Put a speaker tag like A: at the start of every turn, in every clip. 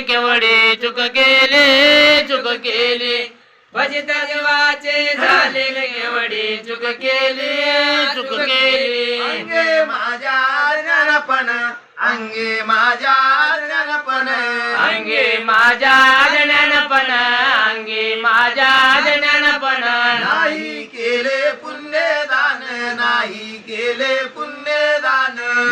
A: केवढी चुक केली चुक केली. भजित जीवाचे झाले केवढी चुक केली चुक केली.
B: अंगे माझ्या ज्ञानपण अंगे माझ्या ज्ञानपण.
A: अंगे माझ्या ज्ञानपण अंगे माझ्या ज्ञानपण.
B: नाही केले पुण्यदान नाही केले पुण्यदान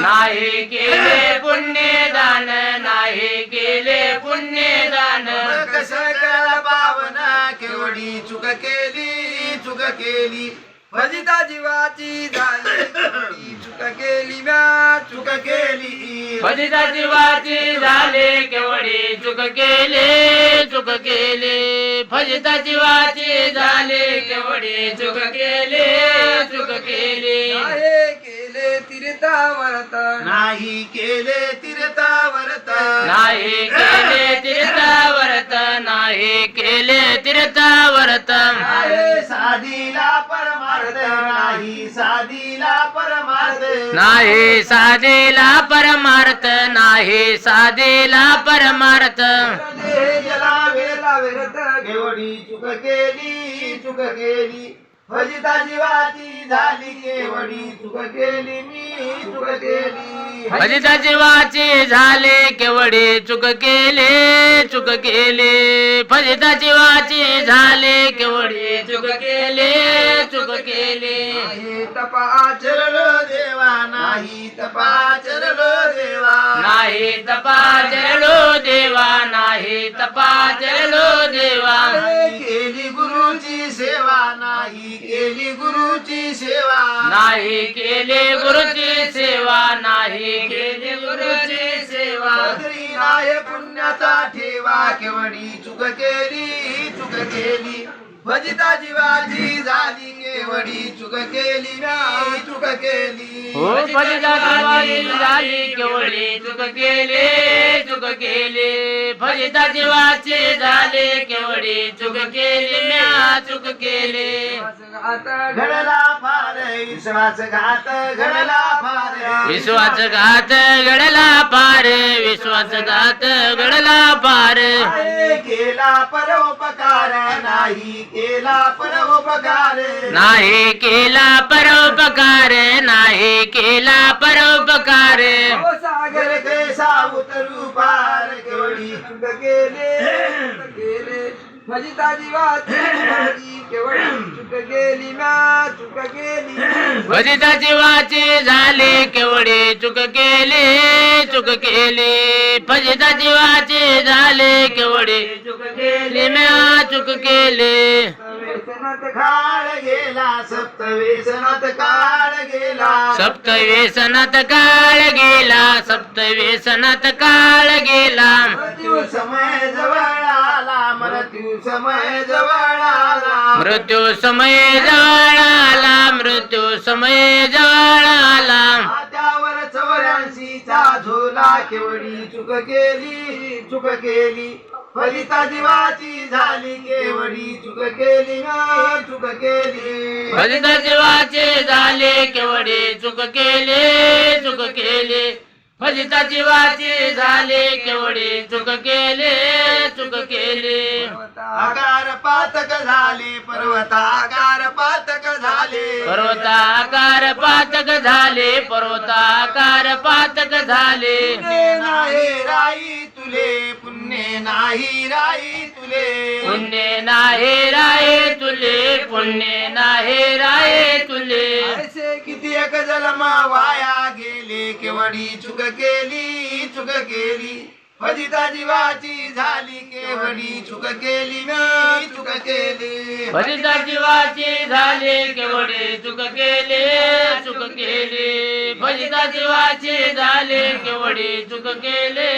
A: नाही केले पुण्यदान नाही केले पुण्यदान.
B: कस कळला पावना केवढी चुक केली चुक केली. भजिता जीवाची झाली चुक केली म्या चुक केली.
A: भजिता जीवाची झाले केवढी चुक केले चुक केले. भजिता जीवाची झाले केवढी चुक केले चुक केले.
B: तीर्थावरत. नाही केले तीर्थावरत.
A: नाही केले तीर्थावरत नाही केले तीर्थावरत.
B: साधीला परमार्थ नाही साधीला परमार्थ.
A: नाही साधेला परमार्थ नाही साधेला परमार्थ.
B: देह जला वेला विरत केवढी चुक केली चुक केली भजिता जीवाची झाली केवढी चुक केली मी चुक केली.
A: भजिता जीवाचे झाले केवढे चुक केले चुक केले. भजिता जीवाचे झाले केवढे चुक केले चुक केले.
B: तपाचरलो देवा नाही तपाचरलो
A: नाही तपाचरलो देवा नाही तपाचरलो देवा.
B: केली गुरुची सेवा नाही केली गुरुची सेवा.
A: नाही केले गुरुची सेवा नाही केले गुरुची सेवा.
B: राय पुण्याचा ठेवा केवढी चुक केली चुक केली. भजिता जीवाची झाली केवढी चुक केली म्या चुक केली.
A: हो भजिता जीवाची झाली केवढी चुक केले चुक केले. भजिता जीवाचे झाले केवढी चुक केली म्या चुक केले.
B: घडला फार विश्वास घात घडला फार.
A: विश्वास घात घडला पार विश्वास घात घडला पार
B: केला परोपकार. नाही केला परोपकार.
A: नाही केला परोपकार नाही केला परोपकार.
B: ओ सागर कैसा उतरू पार केवढी चुक केले चुक केले. माझी ताजी वाची केवढी चुक गेली म्या चुक गेली
A: झाले केवढे चुक केले चुक केले. भजिता जीवाचे झाले केवढे चुक केले.
B: काळ गेला सप्त व्यसनात काळ गेला.
A: सप्त व्यसनात काळ गेला काळ गेला.
B: मृत्यू समय जवळ आला मृत्यू समय जवळ आला.
A: मृत्यू समय जवळ आला मृत्यू समय जवळ
B: झोला केवढी चुक केली चुक केली. फलिता जीवाची झाली केवढी चुक केली ना चुक केली.
A: भजिता जीवाचे झाले केवढे चुक केले चुक केले. भजिता जीवाचे झाले केवढे चुक केले चुक केले.
B: आकार पातक झाले पर्वताकार पातक झाले
A: पर्वताकार पातक झाले पर्वताकार पातक झाले.
B: पुण्य नाही राई तुले पुण्य नाही राई तुले.
A: पुण्य नाही राये तुले पुण्य नाही राये तुले.
B: ऐसे किती एक जन्म वाया गेले केवढी चुक केली चुक केली. फजिता जीवाची झाली केवढी चुक केली मी चुक केली.
A: भजिता जीवाचे झाले केवढे चुक केले चुक केले. भजिता जीवाचे झाले केवढे चुक केले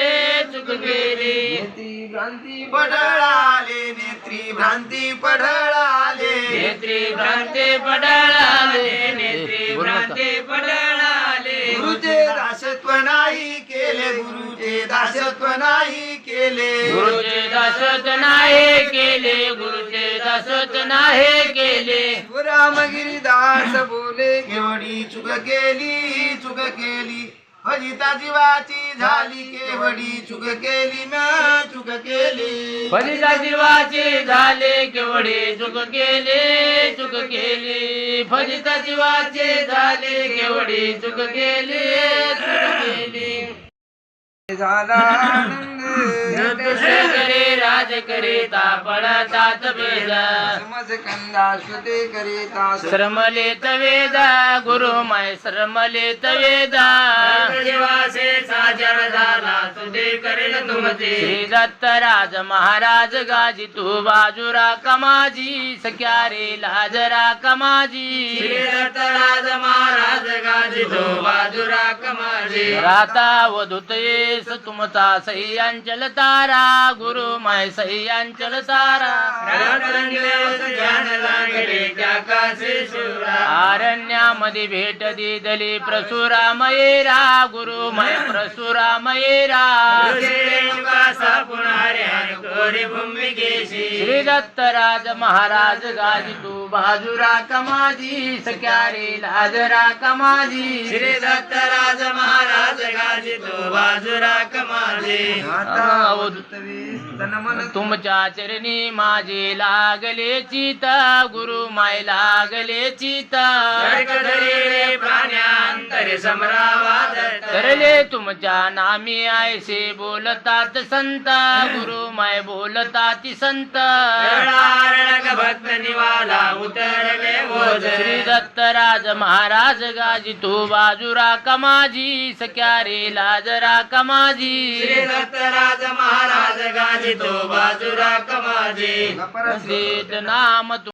A: चुक केले.
B: नेत्री भ्रांती पढळाले नेत्री भ्रांती पढळाले
A: नेत्री भ्रांते पडाळाले नेत्री भ्रांते पडाळाले.
B: गुरुचे दासत्व दासत्व नाही केले.
A: गुरुचे दासत नाही केले गुरुचे दासत नाही केले.
B: रामगिरी दास बोले केवढी चुक केली चुक केली. फजिता जीवाची झाली केवडी चुक केली न चुक केली.
A: फजिता जीवाचे झाले केवढे चुक केले चुक केली. फजिता जीवाचे झाले केवढे चुक केले चुक केली.
B: झाला
A: नृत्य करे राज करे तापडतात वेद
B: समज कंदा श्रुते करिता
A: श्रमलेत वेद गुरुमय श्रमलेत वेद. जीवाचे साजर झाला तुझे करेल तुमचे श्री दत्तराज महाराज गाजी तू बाजूरा कमाजी सख्या रे लाजरा कमाजी श्री दत्तराज महाराज गाजी तू बाजूरा कमाजी राता वधुत येस तुमचा सही अंचल तारा गुरुमय सही अंचल तारा आरण्यामध्ये भेट दिदली प्रसुरामयेरा गुरुमय प्रसुरामयेरा श्री दत्तराज महाराज गाजी तू बाजूरा कमाजी सख्या रे लाजरा कमाजी श्री दत्तराज महाराज गाजी तू बाजूरा कमाजी तुमच्या चरणी माझे लागले चित गुरु माय लागले चित. प्राण्यांतरे समरावाद करले तुमच्या नामी आयसे बोलतात संत गुरु माय बोलतात संत. भक्त निवाला उतरले श्री दत्तराज महाराज गाजी तू बाजूरा कमाजी सख्या रे लाजरा कमाजी श्री दत्तराज महाराज गाजी तो बाजूरा कमाजी नाम